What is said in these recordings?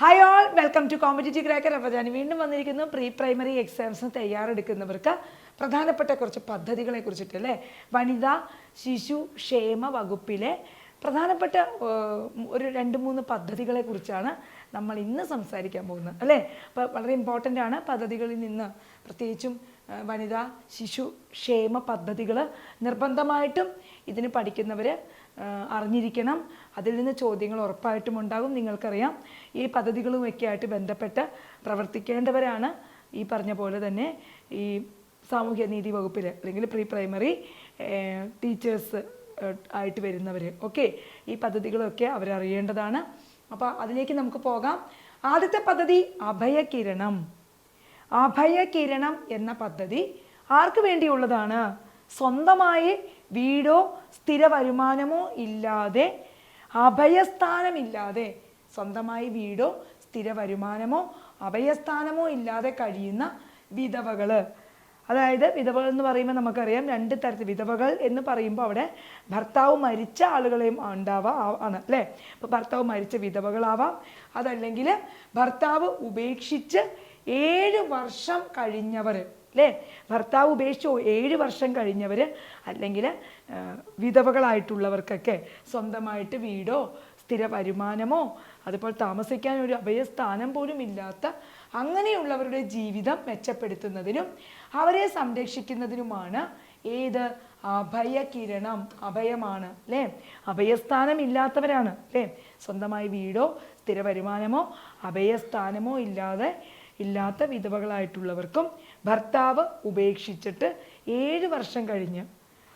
Hi all welcome to competitive cracker അപ്പോൾ ഞാൻ വീണ്ടും വന്നിരിക്കുന്നു. പ്രീ പ്രൈമറി എക്സാംസിന് തയ്യാറെടുക്കുന്നവർക്ക് പ്രധാനപ്പെട്ട കുറച്ച് പദ്ധതികളെ കുറിച്ചിട്ട് അല്ലേ? വനിതാ ശിശു ക്ഷേമ വകുപ്പിലെ പ്രധാനപ്പെട്ട ഒരു രണ്ട് മൂന്ന് പദ്ധതികളെ കുറിച്ചാണ് നമ്മൾ ഇന്ന് സംസാരിക്കാൻ പോകുന്നത് അല്ലേ? അപ്പോൾ വളരെ ഇമ്പോർട്ടന്റ് ആണ് പദ്ധതികളിൽ നിന്ന് പ്രത്യേകിച്ചും വനിതാ ശിശു ക്ഷേമ പദ്ധതികൾ നിർബന്ധമായിട്ടും ഇതിന് പഠിക്കുന്നവർ അറിഞ്ഞിരിക്കണം. അതിൽ നിന്ന് ചോദ്യങ്ങൾ ഉറപ്പായിട്ടും ഉണ്ടാകും. നിങ്ങൾക്കറിയാം ഈ പദ്ധതികളുമൊക്കെ ആയിട്ട് ബന്ധപ്പെട്ട് പ്രവർത്തിക്കേണ്ടവരാണ് ഈ പറഞ്ഞ പോലെ തന്നെ ഈ സാമൂഹ്യ നീതി വകുപ്പിൽ അല്ലെങ്കിൽ പ്രീ പ്രൈമറി ടീച്ചേഴ്സ് ആയിട്ട് വരുന്നവർ ഓക്കെ? ഈ പദ്ധതികളൊക്കെ അവരറിയേണ്ടതാണ്. അപ്പോൾ അതിലേക്ക് നമുക്ക് പോകാം. ആദ്യത്തെ പദ്ധതി അഭയകിരണം. അഭയകിരണം എന്ന പദ്ധതി ആർക്ക് വേണ്ടിയുള്ളതാണ്? സ്വന്തമായി വീടോ സ്ഥിര വരുമാനമോ ഇല്ലാതെ അഭയസ്ഥാനമില്ലാതെ സ്വന്തമായി വീടോ സ്ഥിര വരുമാനമോ അഭയസ്ഥാനമോ ഇല്ലാതെ കഴിയുന്ന വിധവകൾ അതായത് വിധവകൾ എന്ന് പറയുമ്പോൾ നമുക്കറിയാം രണ്ട് തരത്തിൽ വിധവകൾ എന്ന് പറയുമ്പോൾ അവിടെ ഭർത്താവ് മരിച്ച ആളുകളെയും ഉണ്ടാവാം ആണ് അല്ലേ? അപ്പോൾ ഭർത്താവ് മരിച്ച വിധവകളാവാം. അതല്ലെങ്കിൽ ഭർത്താവ് ഉപേക്ഷിച്ച് ഏഴ് വർഷം കഴിഞ്ഞവർ അല്ലേ ഭർത്താവ് ഉപേക്ഷിച്ചു ഏഴ് വർഷം കഴിഞ്ഞവർ അല്ലെങ്കിൽ വിധവകളായിട്ടുള്ളവർക്കൊക്കെ സ്വന്തമായിട്ട് വീടോ സ്ഥിര വരുമാനമോ അതുപോലെ താമസിക്കാൻ ഒരു അഭയസ്ഥാനം പോലും ഇല്ലാത്ത അങ്ങനെയുള്ളവരുടെ ജീവിതം മെച്ചപ്പെടുത്തുന്നതിനും അവരെ സംരക്ഷിക്കുന്നതിനുമാണ് ഏത്? അഭയകിരണം അഭയമാണ് അല്ലേ അഭയസ്ഥാനം ഇല്ലാത്തവരാണ് അല്ലേ സ്വന്തമായി വീടോ സ്ഥിര വരുമാനമോ അഭയസ്ഥാനമോ ഇല്ലാതെ ഇല്ലാത്ത വിധവകളായിട്ടുള്ളവർക്കും ഭർത്താവ് ഉപേക്ഷിച്ചിട്ട് ഏഴ് വർഷം കഴിഞ്ഞ്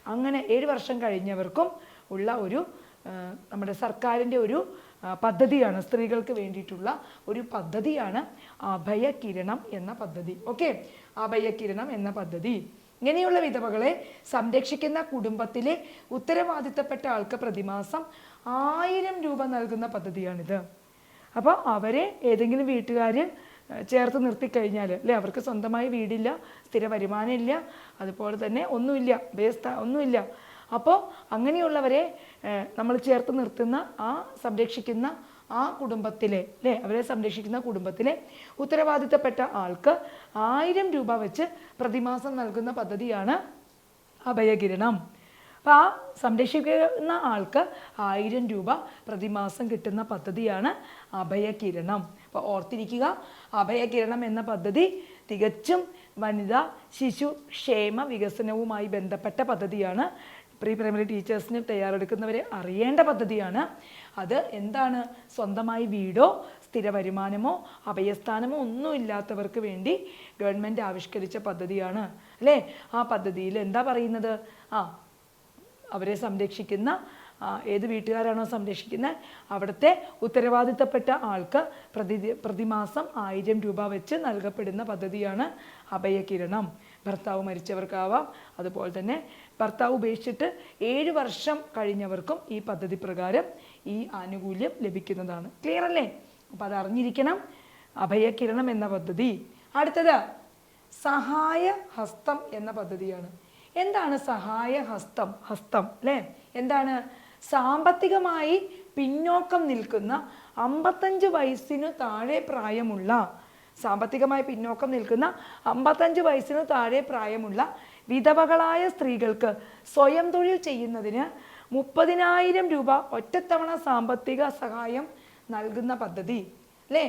അങ്ങനെ ഏഴ് വർഷം കഴിഞ്ഞവർക്കും ഉള്ള ഒരു നമ്മുടെ സർക്കാരിന്റെ ഒരു പദ്ധതിയാണ് സ്ത്രീകൾക്ക് വേണ്ടിയിട്ടുള്ള ഒരു പദ്ധതിയാണ് അഭയകിരണം എന്ന പദ്ധതി. ഓക്കെ? അഭയകിരണം എന്ന പദ്ധതി. ഇങ്ങനെയുള്ള വിധവകളെ സംരക്ഷിക്കുന്ന കുടുംബത്തിലെ ഉത്തരവാദിത്തപ്പെട്ട ആൾക്ക് പ്രതിമാസം ആയിരം രൂപ നൽകുന്ന പദ്ധതിയാണിത്. അപ്പോൾ അവരെ ഏതെങ്കിലും വീട്ടുകാർ ചേർത്ത് നിർത്തിക്കഴിഞ്ഞാൽ അല്ലേ? അവർക്ക് സ്വന്തമായി വീടില്ല സ്ഥിര വരുമാനമില്ല അതുപോലെ തന്നെ ഒന്നുമില്ല ബേസ്ത ഒന്നുമില്ല. അപ്പോൾ അങ്ങനെയുള്ളവരെ നമ്മൾ ചേർത്ത് നിർത്തുന്ന ആ സംരക്ഷിക്കുന്ന ആ കുടുംബത്തിലെ അല്ലേ? അവരെ സംരക്ഷിക്കുന്ന കുടുംബത്തിലെ ഉത്തരവാദിത്തപ്പെട്ട ആൾക്ക് ആയിരം രൂപ വെച്ച് പ്രതിമാസം നൽകുന്ന പദ്ധതിയാണ് അഭയകിരണം. അപ്പോൾ ആ സംരക്ഷിക്കുന്ന ആൾക്ക് ആയിരം രൂപ പ്രതിമാസം കിട്ടുന്ന പദ്ധതിയാണ് അഭയകിരണം. അപ്പോൾ ഓർത്തിരിക്കുക അഭയകിരണം എന്ന പദ്ധതി തികച്ചും വനിതാ ശിശു ക്ഷേമ വികസനവുമായി ബന്ധപ്പെട്ട പദ്ധതിയാണ്. പ്രീ പ്രൈമറി ടീച്ചേഴ്സിന് തയ്യാറെടുക്കുന്നവരെ അറിയേണ്ട പദ്ധതിയാണ്. അത് എന്താണ്? സ്വന്തമായി വീടോ സ്ഥിര വരുമാനമോ അഭയസ്ഥാനമോ ഒന്നുമില്ലാത്തവർക്ക് വേണ്ടി ഗവൺമെന്റ് ആവിഷ്കരിച്ച പദ്ധതിയാണ്. അല്ലേ? ആ പദ്ധതിയിൽ എന്താ പറയുന്നത്? ആ അവരെ സംരക്ഷിക്കുന്ന ഏത് വീട്ടുകാരാണോ സംരക്ഷിക്കുന്നത് അവിടുത്തെ ഉത്തരവാദിത്തപ്പെട്ട ആൾക്ക് പ്രതി പ്രതിമാസം ആയിരം രൂപ വെച്ച് നൽകപ്പെടുന്ന പദ്ധതിയാണ് അഭയകിരണം. ഭർത്താവ് മരിച്ചവർക്കാവാം. അതുപോലെ തന്നെ ഭർത്താവ് ഉപേക്ഷിച്ചിട്ട് ഏഴ് വർഷം കഴിഞ്ഞവർക്കും ഈ പദ്ധതി പ്രകാരം ഈ ആനുകൂല്യം ലഭിക്കുന്നതാണ്. ക്ലിയർ അല്ലേ? അപ്പോൾ അത് അറിഞ്ഞിരിക്കണം. അഭയകിരണം എന്ന പദ്ധതി. അടുത്തത് സഹായ ഹസ്തം എന്ന പദ്ധതിയാണ്. എന്താണ് സഹായ ഹസ്തം? ഹസ്തം അല്ലേ? എന്താണ്? സാമ്പത്തികമായി പിന്നോക്കം നിൽക്കുന്ന അമ്പത്തഞ്ച് വയസ്സിനു താഴെ പ്രായമുള്ള സാമ്പത്തികമായി പിന്നോക്കം നിൽക്കുന്ന അമ്പത്തഞ്ച് വയസ്സിനു താഴെ പ്രായമുള്ള വിധവകളായ സ്ത്രീകൾക്ക് സ്വയം തൊഴിൽ ചെയ്യുന്നതിന് മുപ്പതിനായിരം രൂപ ഒറ്റത്തവണ സാമ്പത്തിക സഹായം നൽകുന്ന പദ്ധതി. അല്ലേ?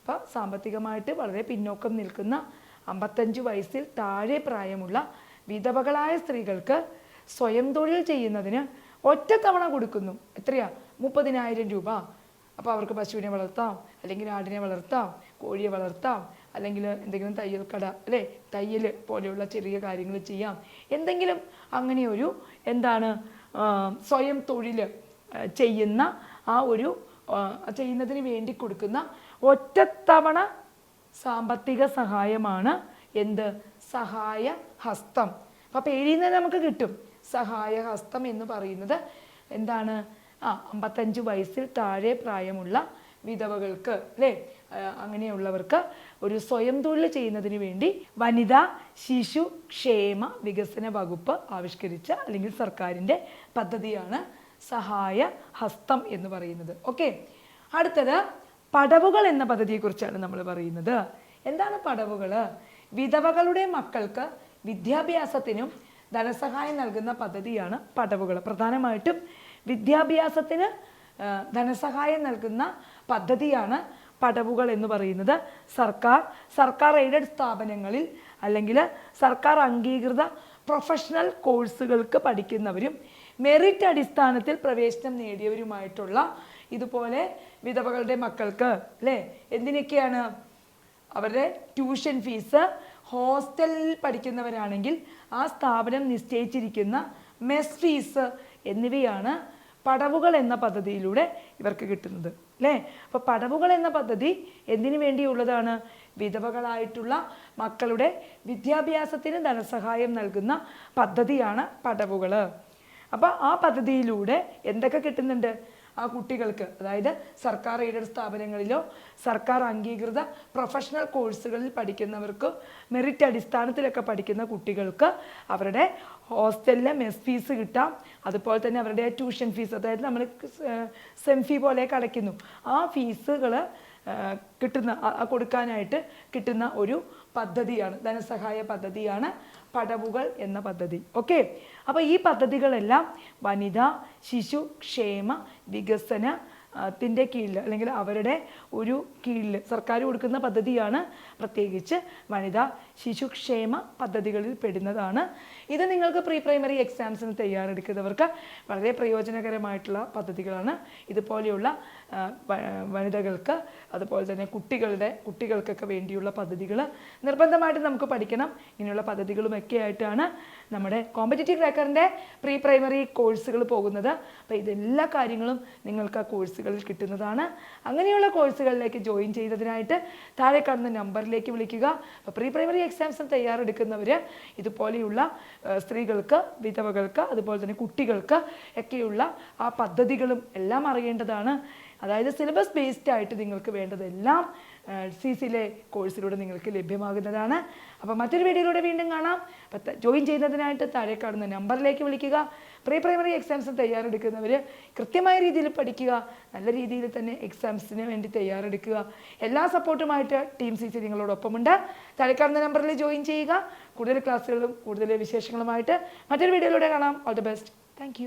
അപ്പോൾ സാമ്പത്തികമായിട്ട് വളരെ പിന്നോക്കം നിൽക്കുന്ന അമ്പത്തഞ്ച് വയസ്സിൽ താഴെ പ്രായമുള്ള വിധവകളായ സ്ത്രീകൾക്ക് സ്വയം തൊഴിൽ ചെയ്യുന്നതിന് ഒറ്റത്തവണ കൊടുക്കുന്നു. എത്രയാ? മുപ്പതിനായിരം രൂപ. അപ്പോൾ അവർക്ക് പശുവിനെ വളർത്താം അല്ലെങ്കിൽ ആടിനെ വളർത്താം കോഴിയെ വളർത്താം അല്ലെങ്കിൽ എന്തെങ്കിലും തയ്യൽ കട അല്ലേ? തയ്യൽ പോലെയുള്ള ചെറിയ കാര്യങ്ങൾ ചെയ്യാം. എന്തെങ്കിലും അങ്ങനെ ഒരു എന്താണ് സ്വയം തൊഴിൽ ചെയ്യുന്ന ആ ഒരു ചെയ്യുന്നതിന് വേണ്ടി കൊടുക്കുന്ന ഒറ്റത്തവണ സാമ്പത്തിക സഹായമാണ് എന്ത്? സഹായ ഹസ്തം. അപ്പോൾ പേരിൽ നിന്ന് നമുക്ക് കിട്ടും. സഹായ ഹസ്തം എന്ന് പറയുന്നത് എന്താണ്? ആ അമ്പത്തഞ്ച് വയസ്സിൽ താഴെ പ്രായമുള്ള വിധവകൾക്ക് അല്ലേ? അങ്ങനെയുള്ളവർക്ക് ഒരു സ്വയം തൊഴിൽ ചെയ്യുന്നതിന് വേണ്ടി വനിതാ ശിശു ക്ഷേമ വികസന വകുപ്പ് ആവിഷ്കരിച്ച അല്ലെങ്കിൽ സർക്കാരിന്റെ പദ്ധതിയാണ് സഹായ ഹസ്തം എന്ന് പറയുന്നത്. ഓക്കെ? അടുത്തത് പടവുകൾ എന്ന പദ്ധതിയെക്കുറിച്ചാണ് നമ്മൾ പറയുന്നത്. എന്താണ് പടവുകൾ? വിധവകളുടെ മക്കൾക്ക് വിദ്യാഭ്യാസത്തിനും ധനസഹായം നൽകുന്ന പദ്ധതിയാണ് പടവുകൾ പ്രധാനമായിട്ടും വിദ്യാഭ്യാസത്തിന് ധനസഹായം നൽകുന്ന പദ്ധതിയാണ് പടവുകൾ എന്ന് പറയുന്നത്. സർക്കാർ സർക്കാർ എയ്ഡഡ് സ്ഥാപനങ്ങളിൽ അല്ലെങ്കിൽ സർക്കാർ അംഗീകൃത പ്രൊഫഷണൽ കോഴ്സുകൾക്ക് പഠിക്കുന്നവരും മെറിറ്റ് അടിസ്ഥാനത്തിൽ പ്രവേശനം നേടിയവരുമായിട്ടുള്ള ഇതുപോലെ വിധവകളുടെ മക്കൾക്ക് അല്ലേ? എന്തിനൊക്കെയാണ് അവരുടെ ട്യൂഷൻ ഫീസ് ഹോസ്റ്റലിൽ പഠിക്കുന്നവരാണെങ്കിൽ ആ സ്ഥാപനം നിശ്ചയിച്ചിരിക്കുന്ന മെസ് ഫീസ് എന്നിവയാണ് പടവുകൾ എന്ന പദ്ധതിയിലൂടെ ഇവർക്ക് കിട്ടുന്നത് അല്ലേ? അപ്പോൾ പടവുകൾ എന്ന പദ്ധതി എന്തിനു വേണ്ടിയുള്ളതാണ്? വിധവകളായിട്ടുള്ള മക്കളുടെ വിദ്യാഭ്യാസത്തിന് ധനസഹായം നൽകുന്ന പദ്ധതിയാണ് പടവുകൾ. അപ്പോൾ ആ പദ്ധതിയിലൂടെ എന്തൊക്കെ കിട്ടുന്നുണ്ട്? ആ കുട്ടികൾക്ക് അതായത് സർക്കാർ എയ്ഡഡ് സ്ഥാപനങ്ങളിലോ സർക്കാർ അംഗീകൃത പ്രൊഫഷണൽ കോഴ്സുകളിൽ പഠിക്കുന്നവർക്ക് മെറിറ്റ് അടിസ്ഥാനത്തിലൊക്കെ പഠിക്കുന്ന കുട്ടികൾക്ക് അവരുടെ ഹോസ്റ്റലിലെ മെസ് ഫീസ് കിട്ടാം. അതുപോലെ തന്നെ അവരുടെ ട്യൂഷൻ ഫീസ് അതായത് നമ്മൾ സെം ഫീ പോലെയൊക്കെ അടയ്ക്കുന്നു ആ ഫീസുകൾ കിട്ടുന്ന കൊടുക്കാനായിട്ട് കിട്ടുന്ന ഒരു പദ്ധതിയാണ് ധനസഹായ പദ്ധതിയാണ് പടവുകൾ എന്ന പദ്ധതി. ഓക്കെ? അപ്പോൾ ഈ പദ്ധതികളെല്ലാം വനിതാ ശിശു ക്ഷേമ വികസന ത്തിന്റെ കീഴിൽ അല്ലെങ്കിൽ അവരുടെ ഒരു കീഴിൽ സർക്കാർ കൊടുക്കുന്ന പദ്ധതിയാണ് പ്രത്യേകിച്ച് വനിതാ ശിശുക്ഷേമ പദ്ധതികളിൽ പെടുന്നതാണ്. ഇത് നിങ്ങൾക്ക് പ്രീ പ്രൈമറി എക്സാംസിന് തയ്യാറെടുക്കുന്നവർക്ക് വളരെ പ്രയോജനകരമായിട്ടുള്ള പദ്ധതികളാണ്. ഇതുപോലെയുള്ള വനിതകൾക്ക് അതുപോലെ തന്നെ കുട്ടികളുടെ കുട്ടികൾക്കൊക്കെ വേണ്ടിയുള്ള പദ്ധതികൾ നിർബന്ധമായിട്ട് നമുക്ക് പഠിക്കണം. ഇങ്ങനെയുള്ള പദ്ധതികളുമൊക്കെ ആയിട്ടാണ് നമ്മുടെ കോമ്പറ്റേറ്റീവ് ക്രാക്കറിന്റെ പ്രീ പ്രൈമറി കോഴ്സുകൾ പോകുന്നത്. അപ്പോൾ ഇതെല്ലാ കാര്യങ്ങളും നിങ്ങൾക്ക് ആ കോഴ്സുകളിൽ കിട്ടുന്നതാണ്. അങ്ങനെയുള്ള കോഴ്സുകളിലേക്ക് ജോയിൻ ചെയ്തതിനായിട്ട് താഴെ കാണുന്ന നമ്പറിലേക്ക് വിളിക്കുക. അപ്പോൾ പ്രീ പ്രൈമറി എക്സാംസിന് തയ്യാറെടുക്കുന്നവർ ഇതുപോലെയുള്ള സ്ത്രീകൾക്ക് വിധവകൾക്ക് അതുപോലെ തന്നെ കുട്ടികൾക്ക് ഒക്കെയുള്ള ആ പദ്ധതികളും എല്ലാം അറിയേണ്ടതാണ്. അതായത് സിലബസ് ബേസ്ഡ് ആയിട്ട് നിങ്ങൾക്ക് വേണ്ടതെല്ലാം സി സിയിലെ കോഴ്സിലൂടെ നിങ്ങൾക്ക് ലഭ്യമാകുന്നതാണ്. അപ്പോൾ മറ്റൊരു വീഡിയോയിലൂടെ വീണ്ടും കാണാം. അപ്പം ജോയിൻ ചെയ്യുന്നതിനായിട്ട് താഴെ കാണുന്ന നമ്പറിലേക്ക് വിളിക്കുക. പ്രീ പ്രൈമറി എക്സാംസ് തയ്യാറെടുക്കുന്നവർ കൃത്യമായ രീതിയിൽ പഠിക്കുക. നല്ല രീതിയിൽ തന്നെ എക്സാംസിന് വേണ്ടി തയ്യാറെടുക്കുക. എല്ലാ സപ്പോർട്ടുമായിട്ട് ടീം സി സി നിങ്ങളോടൊപ്പമുണ്ട്. താഴെ കാണുന്ന നമ്പറിൽ ജോയിൻ ചെയ്യുക. കൂടുതൽ ക്ലാസ്സുകളും കൂടുതൽ വിശേഷങ്ങളുമായിട്ട് മറ്റൊരു വീഡിയോയിലൂടെ കാണാം. All the best thank